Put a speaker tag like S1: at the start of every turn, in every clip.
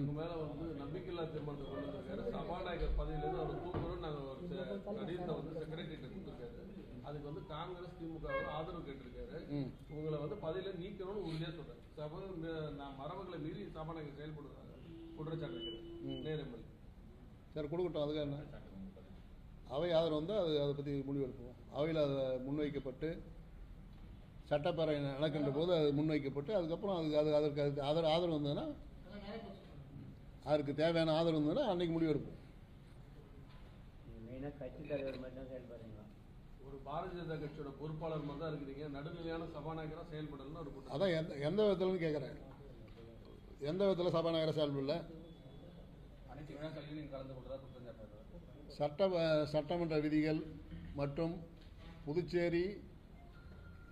S1: உங்க மேல வந்து நம்பிக்கையில்லா தீர்மானத்தை கொண்டு வந்திருக்காரு. சபாநாயகர் பதவியிலிருந்து அவர் தூக்குறோம் நாங்க ஒரு கடிதத்தை வந்து செக்ரட்டரிட்ட கொடுத்துருக்காரு. அதுக்கு வந்து காங்கிரஸ் திமுக ஆதரவு கேட்டிருக்காரு. உங்களை வந்து பதவியில நீக்கணும்னு உறுதியா சொல்றேன் சபை நான் மரபுகளை மீறி சபாநாயகர் செயல்படுறாங்க குற்றச்சாட்டு வைக்கிறேன் நேரமல்
S2: சரி கொடுக்கட்டும். அதுக்கு என்ன? அவை ஆதரவு வந்து அது அதை பற்றி முடிவெடுப்போம் அவையில் அது முன்வைக்கப்பட்டு சட்டப்பேரவை நடக்கின்ற போது அது முன்வைக்கப்பட்டு அதுக்கப்புறம் அதுக்கு அது அதற்கு அதுக்கு ஆதரவு ஆதரவு வந்ததுன்னா அதற்கு தேவையான ஆதரவு வந்ததுன்னா அன்னைக்கு முடிவெடுப்போம்
S3: மெயினாக கட்சி தலைவர் மாதிரி தான் செயல்படுறீங்களா?
S1: ஒரு பாரதிய ஜனதா கட்சியோட பொறுப்பாளர் மாதிரி தான் இருக்கிறீங்க. நடுநிலையான சபாநாயகரா செயல்படணும்னு ஒரு
S2: அதான் எந்த எந்த விதத்துலன்னு கேட்குறேன் எந்த விதத்தில் சபாநாயகர செயல்படல?
S4: அனைத்து விழாக்களிலும் நீங்கள் கலந்து கொள்றதா குற்றம்
S2: சட்ட சட்டமன்ற விதிகள் மற்றும் Puducherry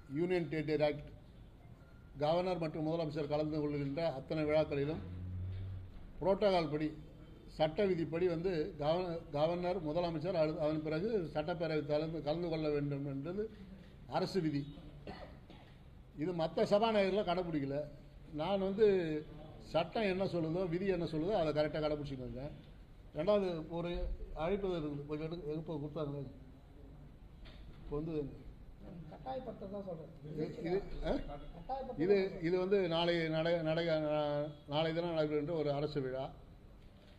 S2: union territory act governor மற்றும் முதலமைச்சர் கலந்து கொள்கின்ற அத்தனை விழாக்களிலும் புரோட்டோகால் படி சட்ட விதிப்படி வந்து கவர்ன கவர்னர் முதலமைச்சர் அடு- அதன் பிறகு சட்டப்பேரவை கலந்து கலந்து கொள்ள வேண்டும் என்றது அரசு விதி. இது மற்ற சபாநாயகர்லாம் கடைப்பிடிக்கல. நான் வந்து சட்டம் என்ன சொல்லுதோ விதி என்ன சொல்லுதோ அதை கரெக்டாக கடைப்பிடிச்சிட்டு ரெண்டாவது ஒரு அழைப்பு இருக்குது கொஞ்சம் எடுக்க எடுப்ப இப்போ வந்து இது இது வந்து நாளை நடை நடை நாளை தினம் நடைபெறுகின்ற ஒரு அரசு விழா.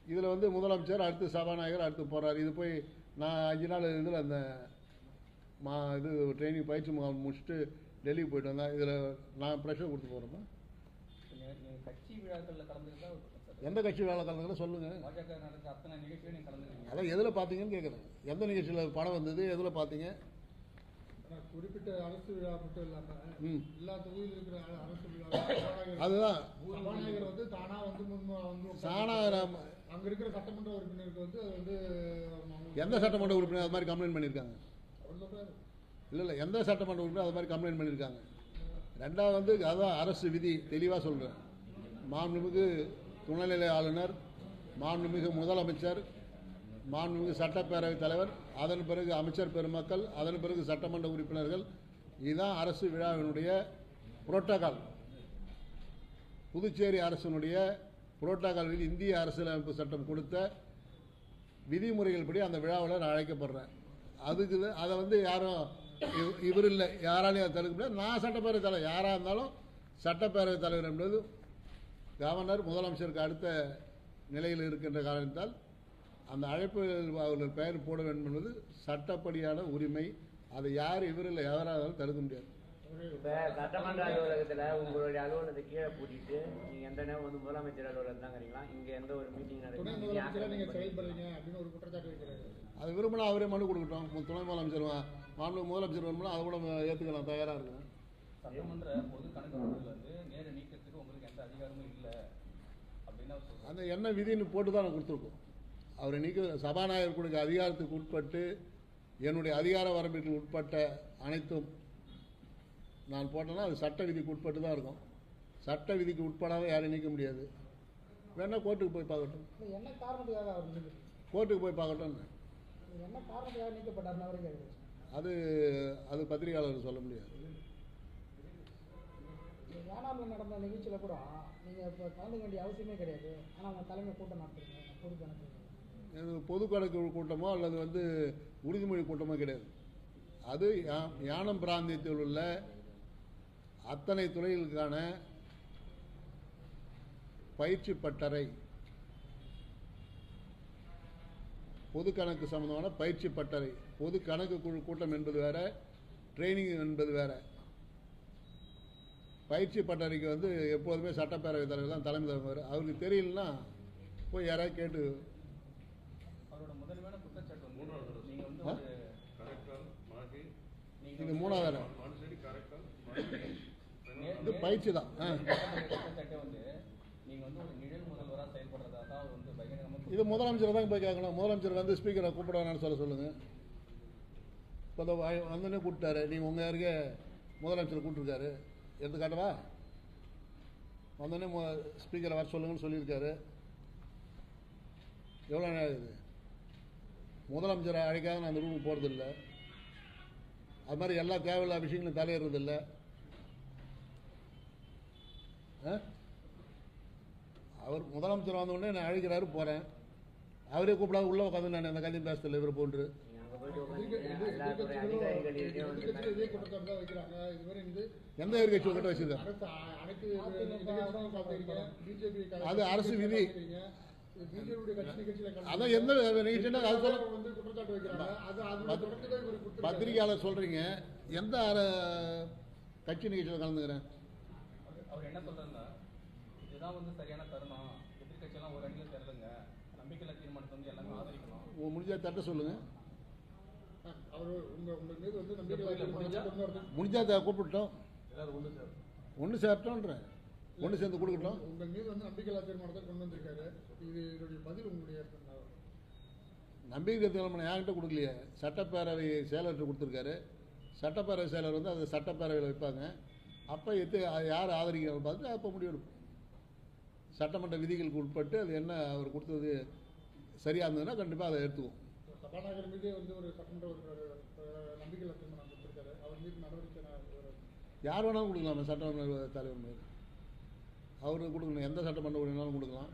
S2: இதில் வந்து முதலமைச்சர் அடுத்து சபாநாயகர் அடுத்து போகிறார் இது போய் நான் அஞ்சு நாள் இதில் அந்த மா இது ட்ரைனிங் பயிற்சி முகாம் முடிச்சுட்டு டெல்லிக்கு போயிட்டு வந்தேன். இதில் நான் ப்ரெஷர் கொடுத்து போகிறோமா
S4: கட்சி விழாக்களில் கலந்துக்கிட்டா
S2: எந்த கட்சி வேலை கலந்துக்கலாம் சொல்லுங்கள்
S4: பாஜக நடந்த அத்தனை நிகழ்ச்சியும் நீங்கள் கலந்துக்கிறீங்க
S2: அதான் எதில் பார்த்தீங்கன்னு கேட்குறேன் எந்த நிகழ்ச்சியில் பணம் வந்தது எதில் பார்த்தீங்க
S5: குறிப்பிட்ட அரசு விழா மட்டும் இல்லாம. எல்லா தொகுதியில் இருக்கிற அரசு விழா
S2: அதுதான்.
S5: சபாநாயகர் வந்து தானா வந்து முன் வந்து உட்கார்ந்து
S2: சாணா நம்ம-
S5: அங்க இருக்கிற சட்டமன்ற உறுப்பினருக்கு வந்து அது வந்து அவங்க-
S2: எந்த சட்டமன்ற உறுப்பினர் அது மாதிரி கம்ப்ளைண்ட் பண்ணியிருக்காங்க? இல்லை இல்லை எந்த சட்டமன்ற உறுப்பினர் அது மாதிரி கம்ப்ளைண்ட் பண்ணியிருக்காங்க? ரெண்டாவது வந்து அதான் அரசு விதி தெளிவாக சொல்கிறேன் மாண்புமிகு துணைநிலை ஆளுநர் மாண்புமிகு முதலமைச்சர் மாண்புமிகு சட்டப்பேரவைத் தலைவர் அதன் பிறகு அமைச்சர் பெருமக்கள் அதன் பிறகு சட்டமன்ற உறுப்பினர்கள் இதுதான் அரசு விழாவினுடைய புரோட்டோகால். புதுச்சேரி அரசினுடைய புரோட்டோகால் இந்திய அரசியலமைப்பு சட்டம் கொடுத்த விதிமுறைகள் படி அந்த விழாவில் நான் அழைக்கப்படுறேன். அதுக்கு அதை வந்து யாரும் இவர் இல்லை. யாராலையும் அதை தடுக்க முடியாது. நான் சட்டப்பேரவை தலைவர். யாராக இருந்தாலும் சட்டப்பேரவை தலைவர் என்பது கவர்னர் முதலமைச்சருக்கு அடுத்த நிலையில் இருக்கின்ற காரணத்தால் அந்த அழைப்புகள் அவர்கள் பெயர் போட வேண்டும் என்பது சட்டப்படியான உரிமை. அதை யார் இவர் இல்லை யாராக இருந்தாலும் தடுக்க முடியாது.
S3: இப்போ சட்டமன்ற அலுவலகத்தில் உங்களுடைய அலுவலகத்தை கீழே பூட்டிட்டு நீங்கள் எந்த நேரம் வந்து முதலமைச்சர் அலுவலகம் தாங்கிறீங்களா இங்கே எந்த ஒரு மீட்டிங்
S5: வைக்கிறாரு.
S2: அது விரும்பினா அவரே மனு கொடுக்கட்டும். துணை முதலமைச்சர் மாண்பு முதலமைச்சர் விரும்பினா அதை கூட ஏற்றுக்கலாம் தயாராக இருக்கேன்.
S4: சட்டமன்ற பொது கணக்கு நேர நீக்கத்துக்கு உங்களுக்கு எந்த அதிகாரமும் இல்லை அப்படின்னு
S2: அந்த என்ன விதின்னு போட்டு தான் கொடுத்துருக்கோம். அவர் நீக்க சபாநாயகர் கொடுக்க அதிகாரத்துக்கு உட்பட்டு என்னுடைய அதிகார வரம்பிற்கு உட்பட்ட அனைத்தும் நான் போட்டேன்னா அது சட்ட விதிக்கு உட்பட்டு தான் இருக்கும். சட்ட விதிக்கு உட்படாத யாரையும் நீக்க முடியாது. வேணா கோர்ட்டுக்கு போய் பார்க்கட்டும்.
S5: என்ன காரணத்துக்காக அவர்
S2: கோர்ட்டுக்கு போய் பார்க்கட்டும்.
S5: என்ன காரணத்துக்காக நீக்கப்பட்டார்னு அவரே
S2: அது அது பத்திரிகையாளர் சொல்ல முடியாது.
S5: ஏனாமில் நடந்த நிகழ்ச்சியில கூட நீங்க இப்போ கலந்துக்க வேண்டிய அவசியமே கிடையாது. ஆனா அவங்க தலைமை கூட்டம் நடத்துறீங்க பொது கணக்கு
S2: எனக்கு பொது கணக்கு கூட்டமோ அல்லது வந்து உறுதிமொழி கூட்டமோ கிடையாது. அது யா- யானம் பிராந்தியத்தில் உள்ள அத்தனை துறைகளுக்கான பயிற்சி பட்டறை பொது கணக்கு சம்பந்தமான பயிற்சி பட்டறை பொது கணக்கு குழு கூட்டம் என்பது வேற ட்ரைனிங் என்பது வேற. பயிற்சி பட்டறைக்கு வந்து எப்போதுமே சட்டப்பேரவைத் தலைவர் தான் தலைமை தலைவர் அவருக்கு தெரியலன்னா போய் யாராவது கேட்டு
S4: அவரோட முதன்மையான குற்றச்சாட்டு வந்து
S1: மூணாவது
S4: நீங்க வந்து
S2: ஆ?
S4: ஒரு
S1: கரெக்டால் மாகி
S4: நீங்க
S2: இது மூணாவது இடம். இது பயிற்சி தான். ஆ. இது முதலமைச்சர் தான் போய் கேட்கணும். முதலமைச்சர் வந்து ஸ்பீக்கரை கூப்பிட சொல்ல சொல்லுங்க. இப்போ இந்த வந்தோடனே கூப்பிட்டாரு. நீங்கள் உங்கள் யாருக்கே முதலமைச்சர் கூப்பிட்டுருக்காரு. எடுத்து காட்டவா? வந்தோடனே மு ஸ்பீக்கரை வர சொல்லுங்கன்னு சொல்லியிருக்காரு. எவ்வளோ நேரம் ஆகுது? முதலமைச்சரை அழைக்காத நான் அந்த ரூமுக்கு போகிறதில்ல அது மாதிரி எல்லா தேவையில்லாத விஷயங்களும் தலையிடுறதில்ல. அவர் முதலமைச்சர் வந்த உடனே நான் அழைக்கிறாரு போகிறேன் அவரே கூப்பிடாது உள்ளே உட்காந்து நான் அந்த கதையும் பேசல இவரை போன்று. எந்த எதிர்கட்சி உங்கள்கிட்ட
S5: பிஜேபி
S2: அது அரசு விதி. அதான் எந்த. பத்திரிகையாளர் சொல்கிறீங்க எந்த கட்சி நிகழ்ச்சியில் கலந்துக்கிறேன்?
S4: அவர் அவர் என்ன சொல்றாருன்னா இதுதான் வந்து சரியான தருணம். எதிர்க்கட்சியெல்லாம் ஒரு அணியில் சேரலுங்க. நம்பிக்கையில்லா தீர்மானத்தை வந்து எல்லாமே ஆதரிக்கணும்.
S2: முடிஞ்சா தட்ட
S5: நம்பிக்கை
S1: முடிஞ்சா?
S2: கூப்பிட்டோம்
S1: எல்லாரும் ஒன்று சார்
S2: ஒன்று சேர்த்தோன்றேன் ஒன்று சேர்ந்து கொடுக்கட்டும்.
S5: உங்க மீது வந்து நம்பிக்கையில்லா தீர்மானத்தை கொண்டு வந்திருக்காரு. இது இதோடைய பதில் உங்களுடைய
S2: நம்பிக்கை தீர்மானம் என்கிட்ட கொடுக்கலையே? சட்டப்பேரவை செயலர்கிட்ட கொடுத்துருக்காரு. சட்டப்பேரவை செயலர் வந்து அதை சட்டப்பேரவையில் வைப்பாங்க. அப்போ எத்து யார் ஆதரிக்கிறாங்க பார்த்து அப்போ முடிவெடுப்போம். சட்டமன்ற விதிகளுக்கு உட்பட்டு அது என்ன அவர் கொடுத்தது சரியாக இருந்ததுன்னா கண்டிப்பாக அதை எடுத்துக்குவோம்.
S5: சபாநாயகர் மீதே வந்து ஒரு சட்டமன்ற உறுப்பினர் நம்பிக்கையில்லா தீர்மானம் கொடுத்திருக்காரு. அவர் மீது நடவடிக்கை
S2: யார் வேணாலும் கொடுக்கலாமே சட்டமன்ற தலைவர் மீது. அவருக்கு கொடுக்கணும். எந்த சட்டமன்ற உறுப்பினரும் கொடுக்கலாம்.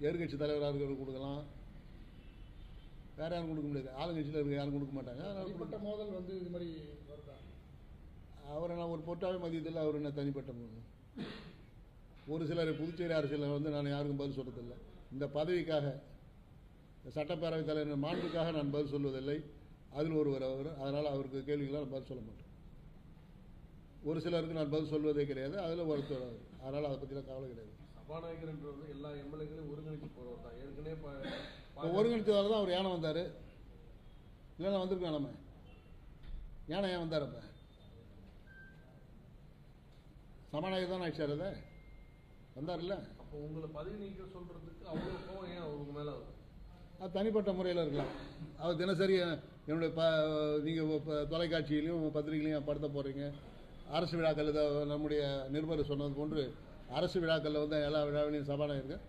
S2: எதிர்கட்சி தலைவராக இருக்கிறவருக்கு கொடுக்கலாம். வேற யாரும் கொடுக்க முடியாது. ஆளுங்கட்சியில் இருக்க யாரும் கொடுக்க மாட்டாங்க.
S5: தனிப்பட்ட மோதல் வந்து இது மாதிரி
S2: அவரை நான் ஒரு பொட்டாவே மதியத்தில் அவர் என்ன தனிப்பட்ட முறை ஒரு சிலர் புதுச்சேரி அரசியலில் வந்து நான் யாருக்கும் பதில் சொல்றதில்லை. இந்த பதவிக்காக சட்டப்பேரவைத் தலைவர் மாண்புக்காக நான் பதில் சொல்வதில்லை. அதில் ஒருவர் அவர். அதனால் அவருக்கு கேள்விகளாக நான் பதில் சொல்ல மாட்டேன். ஒரு சிலருக்கு நான் பதில் சொல்வதே கிடையாது. அதில் ஒருத்தர் அவர். அதனால் அதை பற்றிலாம் கவலை கிடையாது.
S1: சபாநாயகர்ன்றது எல்லா எம்எல்ஏக்களையும் ஒருங்கிணைச்சு போறவர் தான். ஏற்கனவே
S2: இப்போ ஒருங்கிணைச்சதால தான் அவர் யானை வந்தார். இல்லைன்னா வந்திருக்கோம் நம்ம யானை ஏன் வந்தார் அப்போ? சமாநாயகர் தான் ஆயிடுச்சார் அதை வந்தார்ல
S1: அப்போ உங்களை பதவி நீக்க சொல்றதுக்கு அவ்வளோ கோவம் ஏன் அவங்க மேல வருது?
S2: அது தனிப்பட்ட முறையில் இருக்கலாம். அவர் தினசரி என்னுடைய ப நீங்கள் தொலைக்காட்சியிலையும் பத்திரிகையிலையும் படுத்த போகிறீங்க அரசு விழாக்கள் நம்முடைய நிருபர் சொன்னது போன்று அரசு விழாக்களில் வந்து எல்லா விழாவிலையும் சபாநாயகர்கள்.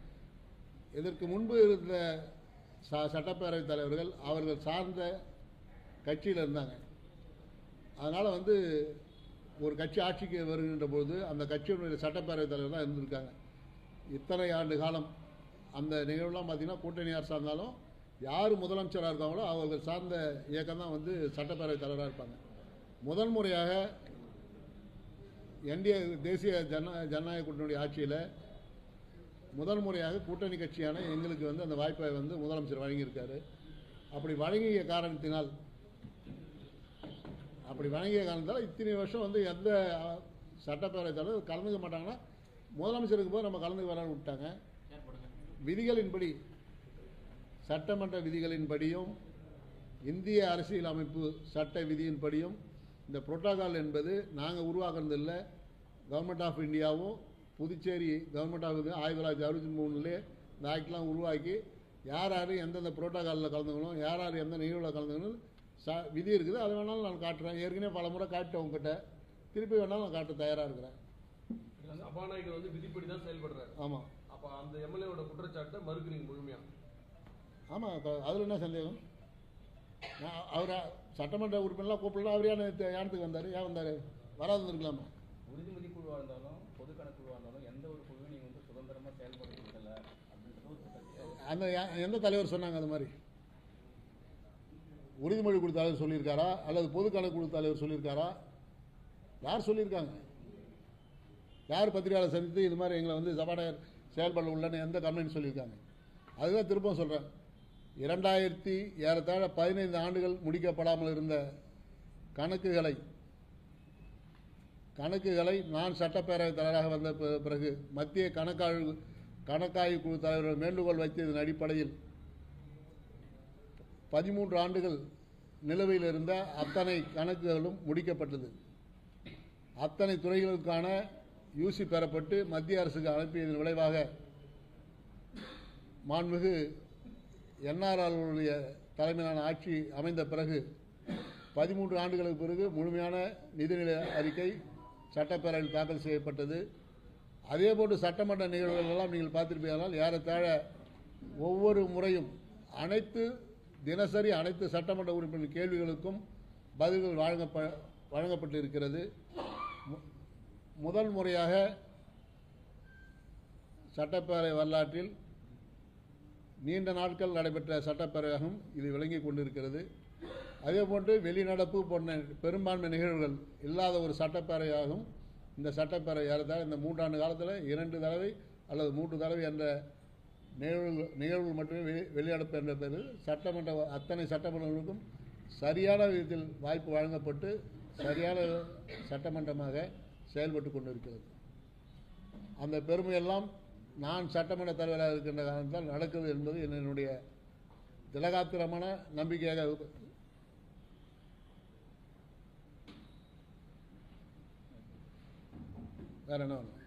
S2: இதற்கு முன்பு இருந்த ச சட்டப்பேரவைத் தலைவர்கள் அவர்கள் சார்ந்த கட்சியில் இருந்தாங்க. அதனால் வந்து ஒரு கட்சி ஆட்சிக்கு வருகின்ற பொழுது அந்த கட்சியினுடைய சட்டப்பேரவைத் தலைவர் தான் இருந்திருக்காங்க. இத்தனை ஆண்டு காலம் அந்த நிகழ்வுலாம் பார்த்திங்கன்னா கூட்டணி அரசாக இருந்தாலும் யார் முதலமைச்சராக இருக்காங்களோ அவர்கள் சார்ந்த இயக்கம் தான் வந்து சட்டப்பேரவைத் தலைவராக இருப்பாங்க. முதல் முறையாக என்டிஏ தேசிய ஜன ஜனநாயக கூட்டணியுடைய ஆட்சியில் முதல் முறையாக கூட்டணி கட்சியான எங்களுக்கு வந்து அந்த வாய்ப்பை வந்து முதலமைச்சர் வழங்கியிருக்காரு. அப்படி வழங்கிய காரணத்தினால் அப்படி வழங்கிய காரணத்தால் இத்தனை வருஷம் வந்து எந்த சட்டப்பேரவை தலைவர் கலந்துக்க மாட்டாங்கன்னா முதலமைச்சருக்கு போய் நம்ம கலந்துக்க வரான்னு விட்டாங்க. விதிகளின்படி சட்டமன்ற விதிகளின்படியும் இந்திய அரசியல் அமைப்பு சட்ட விதியின்படியும் இந்த புரோட்டோகால் என்பது நாங்கள் உருவாக்குறது இல்லை கவர்மெண்ட் ஆஃப் இந்தியாவும் புதுச்சேரி கவர்மெண்ட் ஆஃப் இந்தியா ஆயிரத்தி தொள்ளாயிரத்தி அறுபத்தி மூணுலேயே இந்த ஆக்ட்லாம் உருவாக்கி யார் யார் எந்தெந்த புரோட்டோகாலில் கலந்துக்கணும் யார் யார் எந்த நிகழ்வில் கலந்துக்கணும் ச விதி இருக்குது. அதை வேணாலும் நான் காட்டுறேன். ஏற்கனவே பல முறை காட்டிட்டேன் உங்ககிட்ட. திருப்பி வேணாலும் நான் காட்ட தயாராக இருக்கிறேன்.
S1: சபாநாயகர் வந்து விதிப்படி தான் செயல்படுறாரு.
S2: ஆமாம்
S1: அப்ப அந்த எம்எல்ஏவோட குற்றச்சாட்டை மறுக்கிறீங்க முழுமையா?
S2: ஆமாம் அதில் என்ன சந்தேகம்? நான் அவரை சட்டமன்ற உறுப்பினர்லாம் கூப்பிடலாம் அவர் ஏன் யானத்துக்கு வந்தார்? ஏன் வந்தார்? வராது இருக்கலாமா?
S4: உறுதிமதி குழுவாக இருந்தாலும் பொதுக்கணக்கு குழுவாக இருந்தாலும் எந்த ஒரு குழுவையும் நீங்கள் வந்து சுதந்திரமாக குற்றச்சாட்டு.
S2: அந்த எந்த தலைவர் சொன்னாங்க அது மாதிரி? உறுதிமொழி குழு தலைவர் சொல்லியிருக்காரா? அல்லது பொதுக்கணக்கு குழு தலைவர் சொல்லியிருக்காரா? யார் சொல்லியிருக்காங்க? யார் பத்திரிகையாளர் சந்தித்து இது மாதிரி எங்களை வந்து சபாநாயகர் செயல்பட உள்ளன்னு எந்த கம்ப்ளைண்ட் சொல்லியிருக்காங்க? அதுதான் திரும்பவும் சொல்கிறேன் இரண்டாயிரத்தி ஏறத்தாழ பதினைந்து ஆண்டுகள் முடிக்கப்படாமல் இருந்த கணக்குகளை கணக்குகளை நான் சட்டப்பேரவைத் தலைவராக வந்த பிறகு மத்திய கணக்காய்வு கணக்காய்வு குழு தலைவர் வேண்டுகோள் வைத்ததன் அடிப்படையில் பதிமூன்று ஆண்டுகள் நிலுவையில் இருந்த அத்தனை கணக்குகளும் முடிக்கப்பட்டது. அத்தனை துறைகளுக்கான யூசி பெறப்பட்டு மத்திய அரசுக்கு அனுப்பியதன் விளைவாக மாண்புமிகு என்ஆர்ஆர்களுடைய தலைமையிலான ஆட்சி அமைந்த பிறகு பதிமூன்று ஆண்டுகளுக்கு பிறகு முழுமையான நிதிநிலை அறிக்கை சட்டப்பேரவையில் தாக்கல் செய்யப்பட்டது. அதேபோன்று சட்டமன்ற நிகழ்வுகள் எல்லாம் நீங்கள் பார்த்துருப்பீங்களால் ஏறத்தாழ ஒவ்வொரு முறையும் அனைத்து தினசரி அனைத்து சட்டமன்ற உறுப்பினர் கேள்விகளுக்கும் பதில்கள் வழங்கப்ப வழங்கப்பட்டு இருக்கிறது மு- முதல் முறையாக சட்டப்பேரவை வரலாற்றில் நீண்ட நாட்கள் நடைபெற்ற சட்டப்பேரவையாகவும் இது விளங்கி கொண்டிருக்கிறது. அதேபோன்று வெளிநடப்பு போன்ற பெரும்பான்மை நிகழ்வுகள் இல்லாத ஒரு சட்டப்பேரவையாகவும் இந்த சட்டப்பேரவை ஏறத்தாழ இந்த மூன்றாண்டு காலத்தில் இரண்டு தடவை அல்லது மூன்று தடவை என்ற நிகழ்வுகள் நிகழ்வுகள் மட்டுமே வெளி வெளிநடப்பு என்ற பெயரில் சட்டமன்ற அத்தனை சட்டமன்றங்களுக்கும் சரியான விதத்தில் வாய்ப்பு வழங்கப்பட்டு சரியான சட்டமன்றமாக செயல்பட்டு கொண்டிருக்கிறது. அந்த பெருமையெல்லாம் நான் சட்டமன்ற தலைவராக இருக்கின்ற காரணத்தால் நடக்குது என்பது என்னுடைய திலகாத்திரமான நம்பிக்கையாக வேற என்ன